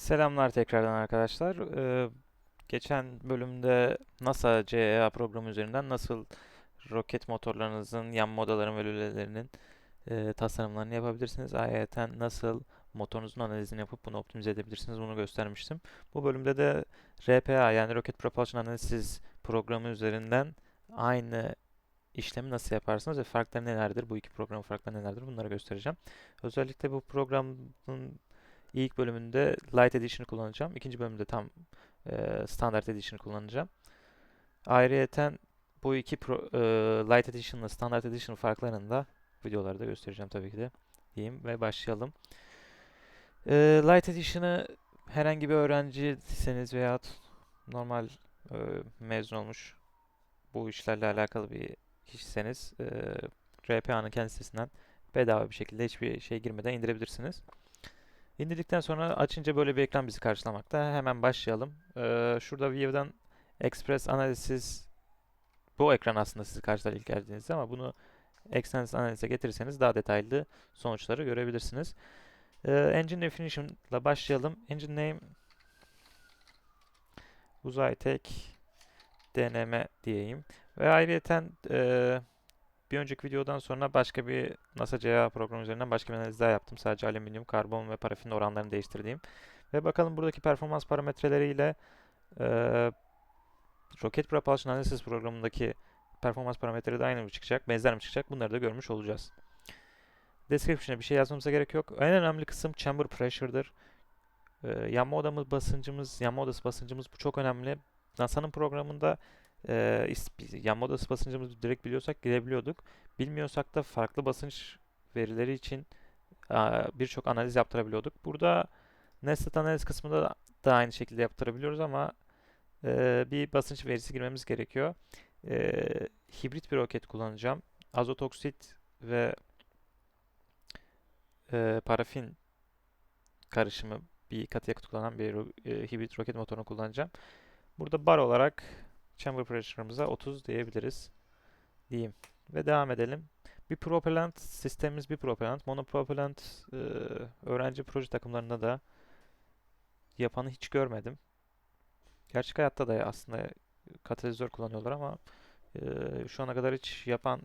Selamlar tekrardan arkadaşlar. Ee, geçen bölümde NASA CEA programı üzerinden nasıl roket motorlarınızın yan modaların ve lülelerinin e, tasarımlarını yapabilirsiniz. Ayrıca nasıl motorunuzun analizini yapıp bunu optimize edebilirsiniz bunu göstermiştim. Bu bölümde de RPA yani Rocket Propulsion Analysis programı üzerinden aynı işlemi nasıl yaparsınız ve farkları nelerdir? Bu iki programın farkları nelerdir? Bunları göstereceğim. Özellikle bu programın İlk bölümünde Light Edition'ı kullanacağım. İkinci bölümde tam e, Standard Edition'ı kullanacağım. Ayrıyeten bu iki pro, e, Light Edition ile Standard Edition farklarını da videolarda göstereceğim tabii ki de diyeyim ve başlayalım. E, Light Edition'ı herhangi bir öğrenciyseniz veya normal e, mezun olmuş bu işlerle alakalı bir kişiseniz e, RPA'nın kendi sitesinden bedava bir şekilde hiçbir şey girmeden indirebilirsiniz. İndirdikten sonra açınca böyle bir ekran bizi karşılamakta. Hemen başlayalım. Ee, şurada View'dan Express Analysis bu ekran aslında sizi karşılar ilk geldiğinizde ama bunu Express Analysis'e getirirseniz daha detaylı sonuçları görebilirsiniz. Ee, Engine Definition ile başlayalım. Engine Name Uzay Tek deneme diyeyim. Ve ayrıyeten e, bir önceki videodan sonra başka bir NASA CA programı üzerinden başka bir analiz daha yaptım. Sadece alüminyum, karbon ve parafin oranlarını değiştirdiğim. Ve bakalım buradaki performans parametreleriyle e, Rocket Propulsion Analysis programındaki performans parametreleri de aynı mı çıkacak, benzer mi çıkacak bunları da görmüş olacağız. Description'a bir şey yazmamıza gerek yok. En önemli kısım chamber pressure'dır. E, yanma odamız basıncımız, yanma odası basıncımız bu çok önemli. NASA'nın programında e, yanma odası basıncımızı direkt biliyorsak girebiliyorduk. Bilmiyorsak da farklı basınç verileri için birçok analiz yaptırabiliyorduk. Burada nested analiz kısmında da aynı şekilde yaptırabiliyoruz ama e, bir basınç verisi girmemiz gerekiyor. E, hibrit bir roket kullanacağım. Azot oksit ve e, parafin karışımı bir katı yakıt kullanan bir e, hibrit roket motorunu kullanacağım. Burada bar olarak chamber pressure'ımıza 30 diyebiliriz. Diyeyim. Ve devam edelim. Bir propellant sistemimiz bir propellant. Monopropellant e, öğrenci proje takımlarında da yapanı hiç görmedim. Gerçek hayatta da aslında katalizör kullanıyorlar ama e, şu ana kadar hiç yapan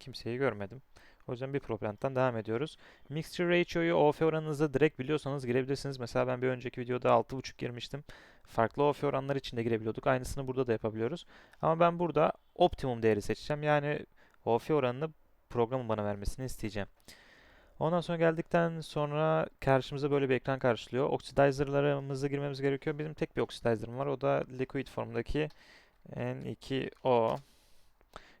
kimseyi görmedim. O yüzden bir propellanttan devam ediyoruz. Mixture ratio'yu OF oranınızı direkt biliyorsanız girebilirsiniz. Mesela ben bir önceki videoda 6.5 girmiştim. Farklı OF oranlar için de girebiliyorduk. Aynısını burada da yapabiliyoruz. Ama ben burada optimum değeri seçeceğim. Yani OF oranını programın bana vermesini isteyeceğim. Ondan sonra geldikten sonra karşımıza böyle bir ekran karşılıyor. Oxidizer'larımızı girmemiz gerekiyor. Benim tek bir oxidizer'ım var. O da liquid formdaki N2O.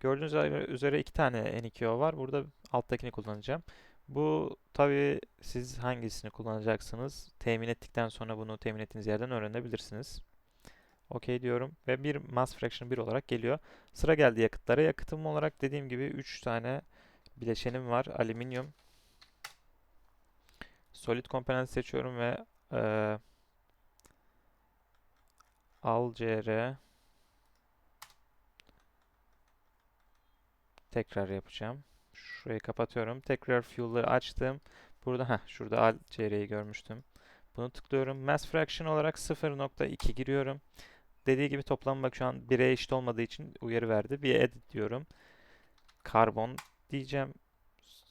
Gördüğünüz üzere iki tane N2O var. Burada alttakini kullanacağım. Bu tabi siz hangisini kullanacaksınız temin ettikten sonra bunu temin ettiğiniz yerden öğrenebilirsiniz. OK diyorum ve bir mass fraction 1 olarak geliyor. Sıra geldi yakıtlara. Yakıtım olarak dediğim gibi 3 tane bileşenim var. Alüminyum. Solid komponent seçiyorum ve e, AlCr tekrar yapacağım. Şurayı kapatıyorum. Tekrar fuel'ları açtım. Burada ha şurada al CR'yi görmüştüm. Bunu tıklıyorum. Mass fraction olarak 0.2 giriyorum. Dediği gibi toplam bak şu an 1'e eşit olmadığı için uyarı verdi. Bir edit diyorum. Karbon diyeceğim.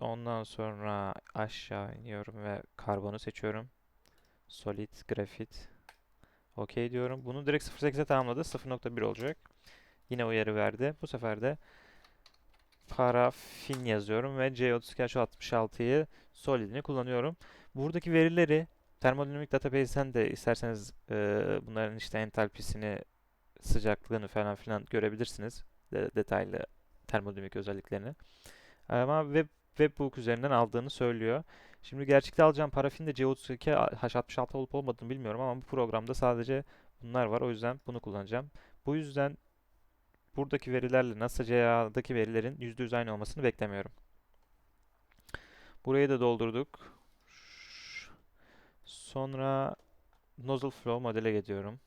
Ondan sonra aşağı iniyorum ve karbonu seçiyorum. Solid, grafit. OK diyorum. Bunu direkt 0.8'e tamamladı. 0.1 olacak. Yine uyarı verdi. Bu sefer de parafin yazıyorum ve C32H66'yı solidini kullanıyorum. Buradaki verileri termodinamik database'den de isterseniz e, bunların işte entalpisini, sıcaklığını falan filan görebilirsiniz. De, detaylı termodinamik özelliklerini. Ama web, webbook üzerinden aldığını söylüyor. Şimdi gerçekte alacağım parafin de C32H66 olup olmadığını bilmiyorum ama bu programda sadece bunlar var. O yüzden bunu kullanacağım. Bu yüzden buradaki verilerle NASA CA'daki verilerin %100 aynı olmasını beklemiyorum. Burayı da doldurduk. Sonra nozzle flow modele gidiyorum.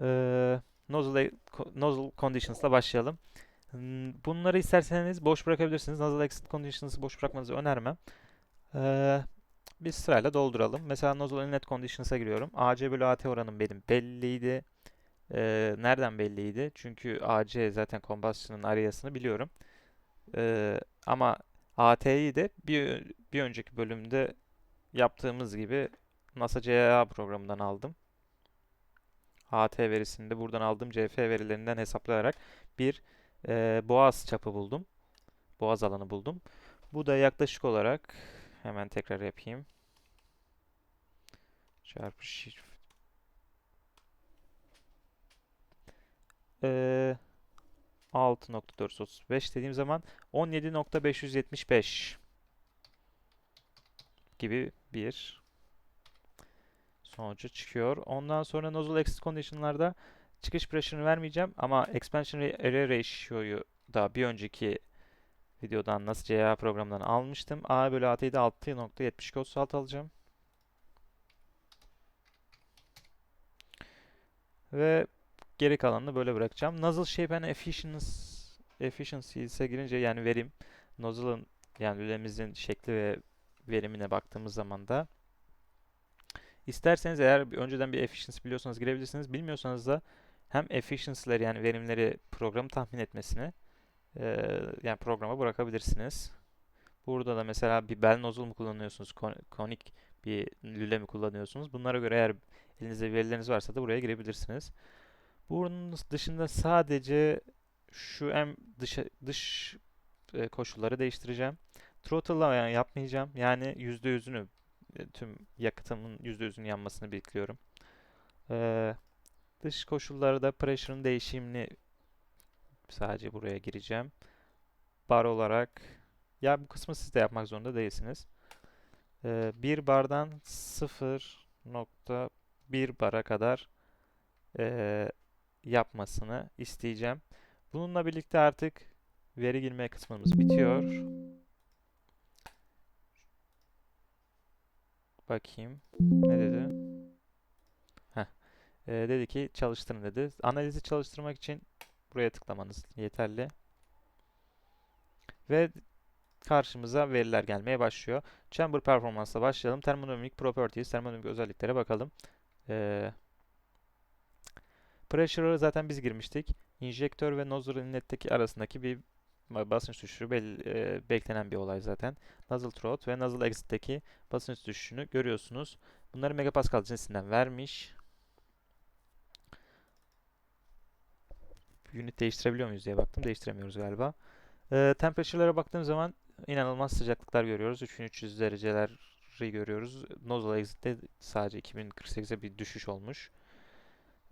Ee, nozzle, nozzle conditions başlayalım. Hmm, bunları isterseniz boş bırakabilirsiniz. Nozzle exit conditions'ı boş bırakmanızı önermem. Ee, biz sırayla dolduralım. Mesela nozzle inlet conditions'a giriyorum. AC bölü AT oranım benim belliydi. Ee, nereden belliydi? Çünkü AC zaten combustion'ın areasını biliyorum. Ee, ama AT'yi de bir, bir önceki bölümde yaptığımız gibi NASA CAA programından aldım. AT verisini de buradan aldığım CF verilerinden hesaplayarak bir e, boğaz çapı buldum. Boğaz alanı buldum. Bu da yaklaşık olarak hemen tekrar yapayım. Çarpı shift. Ee, 6.435 dediğim zaman 17.575 gibi bir sonucu çıkıyor. Ondan sonra nozzle exit condition'larda çıkış pressure'ını vermeyeceğim ama expansion area ratio'yu da bir önceki videodan nasıl CA programından almıştım. A bölü AT'yi de 6.72 36 alacağım. Ve geri kalanını böyle bırakacağım. Nozzle shape and efficiency efficiency'se girince yani verim nozzle'ın yani lülemizin şekli ve verimine baktığımız zaman da isterseniz eğer önceden bir efficiency biliyorsanız girebilirsiniz. Bilmiyorsanız da hem efficiency'leri yani verimleri programı tahmin etmesini e, yani programa bırakabilirsiniz. Burada da mesela bir bel nozzle mu kullanıyorsunuz, konik bir lüle mi kullanıyorsunuz? Bunlara göre eğer elinizde verileriniz varsa da buraya girebilirsiniz. Bunun dışında sadece şu en dış, dış e, koşulları değiştireceğim. Throttle'la yani yapmayacağım. Yani %100'ünü e, tüm yakıtımın %100'ünün yanmasını bekliyorum. Ee, dış koşullarda pressure'ın değişimini sadece buraya gireceğim. Bar olarak ya bu kısmı siz de yapmak zorunda değilsiniz. Ee, bir bardan 0.1 bara kadar e, yapmasını isteyeceğim. Bununla birlikte artık veri girme kısmımız bitiyor. Bakayım. Ne dedi? Heh. Ee, dedi ki çalıştırın dedi. Analizi çalıştırmak için buraya tıklamanız yeterli. Ve karşımıza veriler gelmeye başlıyor. Chamber Performance'la başlayalım. Thermodynamic Properties, termodinamik özelliklere bakalım. Ee, Pressure'ı zaten biz girmiştik. Injektör ve nozzle inlet'teki arasındaki bir basınç düşüşü bel, e, beklenen bir olay zaten. Nozzle throat ve nozzle exit'teki basınç düşüşünü görüyorsunuz. Bunları megapascal cinsinden vermiş. Unit değiştirebiliyor muyuz diye baktım. Değiştiremiyoruz galiba. E, temperature'lara baktığım zaman inanılmaz sıcaklıklar görüyoruz. 3300 dereceleri görüyoruz. Nozzle exit'te sadece 2048'e bir düşüş olmuş.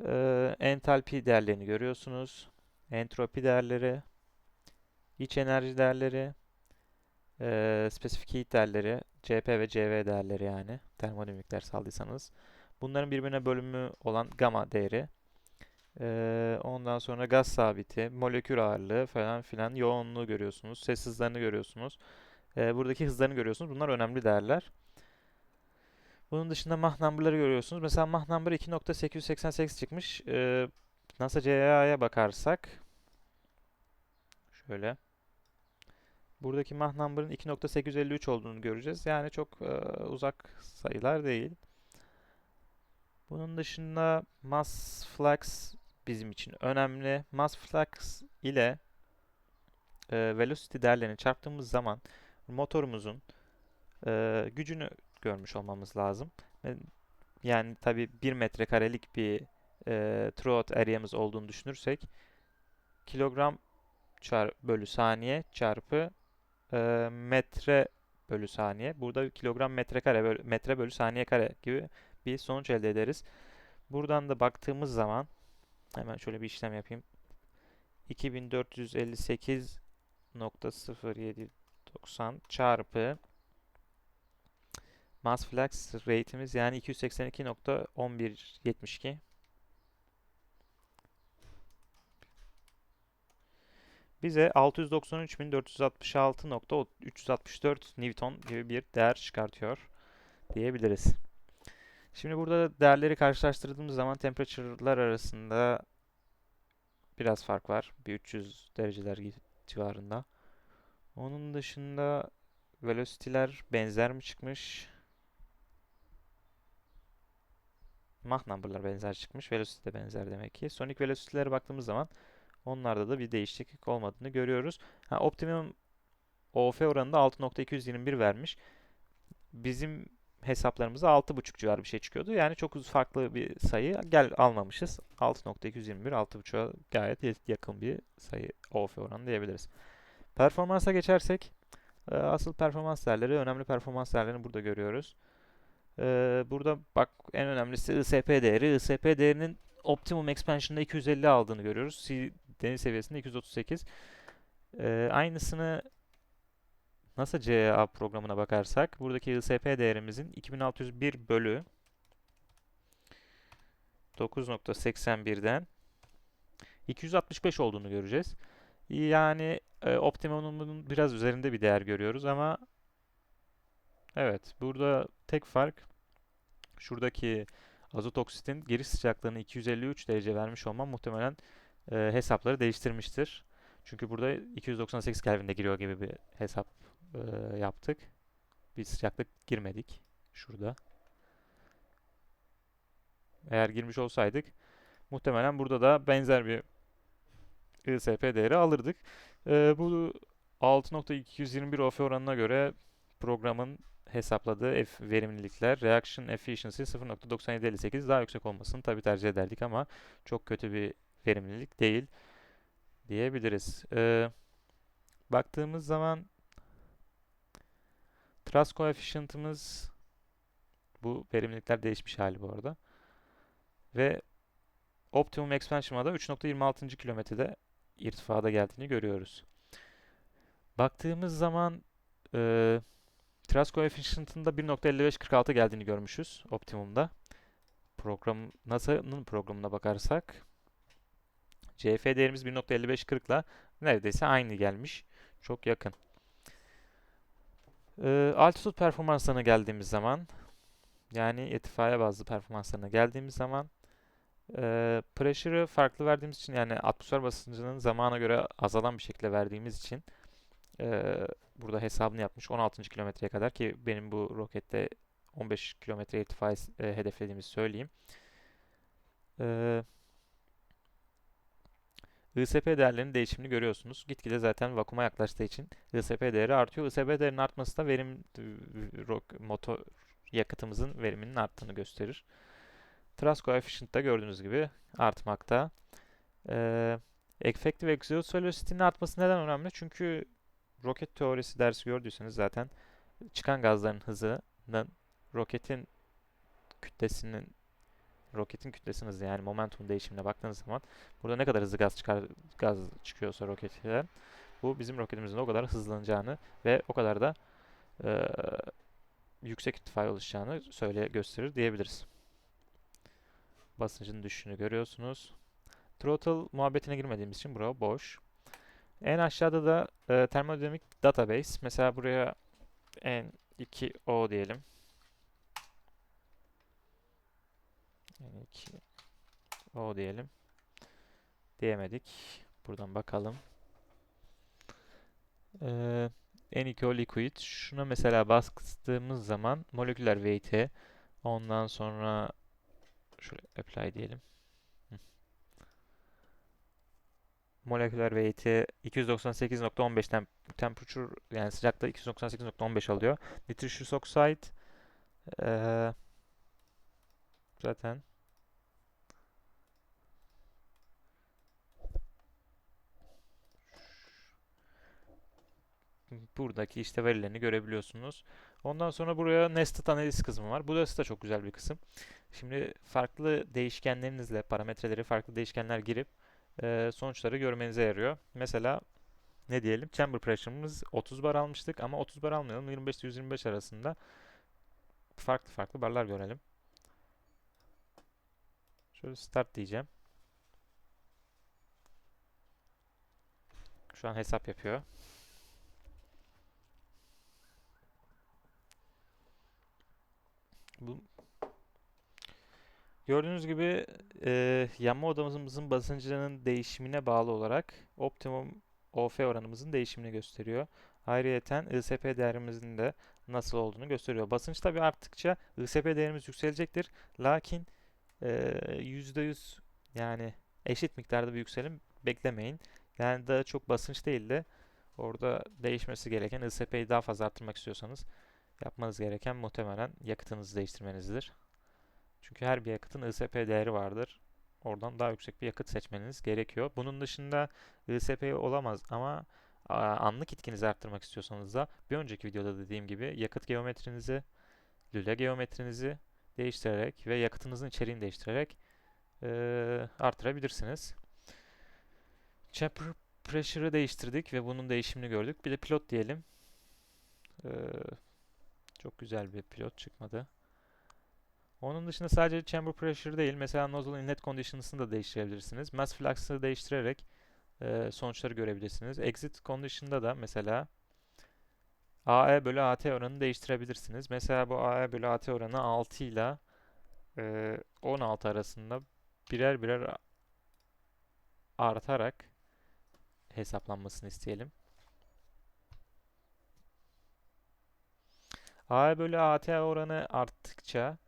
E, entalpi değerlerini görüyorsunuz. Entropi değerleri, iç enerji değerleri, e, spesifik heat değerleri, CP ve CV değerleri yani termodinamikler saldıysanız. Bunların birbirine bölümü olan gamma değeri. E, ondan sonra gaz sabiti, molekül ağırlığı falan filan yoğunluğu görüyorsunuz. Ses hızlarını görüyorsunuz. E, buradaki hızlarını görüyorsunuz. Bunlar önemli değerler. Bunun dışında Mach number'ları görüyorsunuz. Mesela Mach number 2.888 çıkmış. Ee, NASA CAA'ya bakarsak şöyle buradaki Mach number'ın 2.853 olduğunu göreceğiz. Yani çok e, uzak sayılar değil. Bunun dışında mass flux bizim için önemli. Mass flux ile e, velocity değerlerini çarptığımız zaman motorumuzun e, gücünü görmüş olmamız lazım. Yani tabi 1 metrekarelik bir e, throughout area'mız olduğunu düşünürsek kilogram çar bölü saniye çarpı e, metre bölü saniye. Burada kilogram metrekare bölü, metre bölü saniye kare gibi bir sonuç elde ederiz. Buradan da baktığımız zaman hemen şöyle bir işlem yapayım. 2458.0790 çarpı Mass flux rate'imiz yani 282.1172. Bize 693.466.364 Newton gibi bir değer çıkartıyor diyebiliriz. Şimdi burada değerleri karşılaştırdığımız zaman temperature'lar arasında biraz fark var. Bir 300 dereceler civarında. Onun dışında velocity'ler benzer mi çıkmış? Mach number'lar benzer çıkmış. Velocity de benzer demek ki. Sonic velocity'lere baktığımız zaman onlarda da bir değişiklik olmadığını görüyoruz. Ha, optimum OF oranında 6.221 vermiş. Bizim hesaplarımızda 6.5 civarı bir şey çıkıyordu. Yani çok farklı bir sayı gel almamışız. 6.221 6.5'a gayet yakın bir sayı OF oranı diyebiliriz. Performansa geçersek e, asıl performans değerleri, önemli performans değerlerini burada görüyoruz. E, burada bak en önemlisi ISP değeri. ISP değerinin optimum expansion'da 250 aldığını görüyoruz. Deniz seviyesinde 238. E, aynısını NASA CA programına bakarsak buradaki ISP değerimizin 2601 bölü 9.81'den 265 olduğunu göreceğiz. Yani e, optimumun biraz üzerinde bir değer görüyoruz ama evet burada tek fark şuradaki azot oksitin giriş sıcaklığını 253 derece vermiş olmam muhtemelen e, hesapları değiştirmiştir. Çünkü burada 298 Kelvin'de giriyor gibi bir hesap e, yaptık. Bir sıcaklık girmedik şurada. Eğer girmiş olsaydık muhtemelen burada da benzer bir ISP değeri alırdık. E, bu 6.221 OF oranına göre programın hesapladığı F verimlilikler Reaction Efficiency 0.9758 daha yüksek olmasını tabii tercih ederdik ama çok kötü bir verimlilik değil diyebiliriz. E, baktığımız zaman Thrust coefficient'ımız bu verimlilikler değişmiş hali bu arada. Ve optimum expansion'a da 3.26. kilometrede irtifada geldiğini görüyoruz. Baktığımız zaman e, Thrust coefficient'ın da 1.5546 geldiğini görmüşüz optimumda. Program NASA'nın programına bakarsak CF değerimiz 1.5540 ile neredeyse aynı gelmiş. Çok yakın. Ee, altitude performanslarına geldiğimiz zaman yani irtifaya bazlı performanslarına geldiğimiz zaman e, pressure'ı farklı verdiğimiz için yani atmosfer basıncının zamana göre azalan bir şekilde verdiğimiz için e, burada hesabını yapmış 16. kilometreye kadar ki benim bu rokette 15 kilometre irtifayı e, hedeflediğimizi söyleyeyim. E, ISP değerlerinin değişimini görüyorsunuz. Gitgide zaten vakuma yaklaştığı için ISP değeri artıyor. ISP değerinin artması da verim rok- motor yakıtımızın veriminin arttığını gösterir. Thrust coefficient da gördüğünüz gibi artmakta. Ee, effective exhaust velocity'nin artması neden önemli? Çünkü roket teorisi dersi gördüyseniz zaten çıkan gazların hızının roketin kütlesinin roketin kütlesinin hızı yani momentum değişimine baktığınız zaman burada ne kadar hızlı gaz çıkar gaz çıkıyorsa roketten bu bizim roketimizin o kadar hızlanacağını ve o kadar da e, yüksek irtifaya oluşacağını söyle gösterir diyebiliriz. Basıncın düşüşünü görüyorsunuz. Throttle muhabbetine girmediğimiz için bura boş. En aşağıda da e, thermodinamik database. Mesela buraya N2O diyelim. N2O diyelim. Diyemedik. Buradan bakalım. Ee, N2O liquid. Şuna mesela bastığımız zaman moleküler weight'e ondan sonra şöyle apply diyelim. Moleküler weight'i 298.15 tem temperature yani sıcaklığı 298.15 alıyor. Nitrous oxide ee, zaten buradaki işte verilerini görebiliyorsunuz. Ondan sonra buraya nested analiz kısmı var. Burası da çok güzel bir kısım. Şimdi farklı değişkenlerinizle parametreleri farklı değişkenler girip e, sonuçları görmenize yarıyor. Mesela ne diyelim? Chamber pressure'ımız 30 bar almıştık ama 30 bar almayalım. 25 125 arasında farklı farklı barlar görelim. Şöyle start diyeceğim. Şu an hesap yapıyor. Bu Gördüğünüz gibi e, yanma odamızın basıncının değişimine bağlı olarak optimum OF oranımızın değişimini gösteriyor. Ayrıyeten ISP değerimizin de nasıl olduğunu gösteriyor. Basınç tabi arttıkça ISP değerimiz yükselecektir. Lakin Ee, %100 yani eşit miktarda bir yükselim beklemeyin. Yani daha çok basınç değil de orada değişmesi gereken ISP'yi daha fazla arttırmak istiyorsanız yapmanız gereken muhtemelen yakıtınızı değiştirmenizdir. Çünkü her bir yakıtın ISP değeri vardır. Oradan daha yüksek bir yakıt seçmeniz gerekiyor. Bunun dışında ISP olamaz ama anlık etkinizi arttırmak istiyorsanız da bir önceki videoda dediğim gibi yakıt geometrinizi, lüle geometrinizi değiştirerek ve yakıtınızın içeriğini değiştirerek e, artırabilirsiniz. Chamber pressure'ı değiştirdik ve bunun değişimini gördük. Bir de pilot diyelim. Ee, çok güzel bir pilot çıkmadı. Onun dışında sadece chamber pressure değil, mesela nozzle inlet conditions'ını da değiştirebilirsiniz. Mass flux'ı değiştirerek e, sonuçları görebilirsiniz. Exit condition'da da mesela AE bölü AT oranını değiştirebilirsiniz. Mesela bu AE bölü AT oranı 6 ile e, 16 arasında birer birer artarak hesaplanmasını isteyelim. A bölü AT oranı arttıkça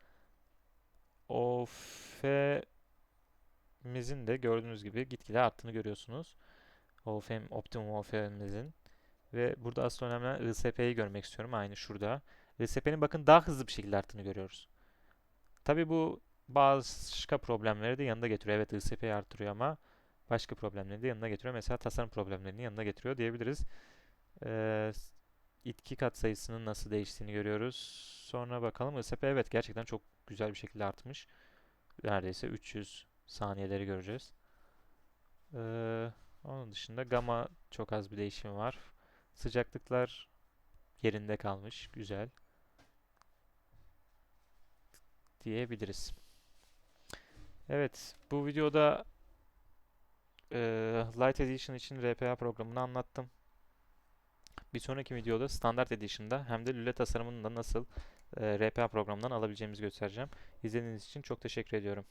OF'mizin de gördüğünüz gibi gitgide arttığını görüyorsunuz. OFM, optimum OF'mizin. Ve burada asıl önemli ISP'yi görmek istiyorum. Aynı şurada. ISP'nin bakın daha hızlı bir şekilde arttığını görüyoruz. Tabi bu başka problemleri de yanında getiriyor. Evet ISP'yi arttırıyor ama başka problemleri de yanına getiriyor. Mesela tasarım problemlerini yanına getiriyor diyebiliriz. Ee, itki katsayısının nasıl değiştiğini görüyoruz. Sonra bakalım ISP evet gerçekten çok güzel bir şekilde artmış. Neredeyse 300 saniyeleri göreceğiz. Ee, onun dışında gamma çok az bir değişim var. Sıcaklıklar yerinde kalmış. Güzel. Diyebiliriz. Evet, bu videoda e, Light Edition için RPA programını anlattım. Bir sonraki videoda Standard Edition'da hem de lüle tasarımını da nasıl e, RPA programından alabileceğimizi göstereceğim. İzlediğiniz için çok teşekkür ediyorum.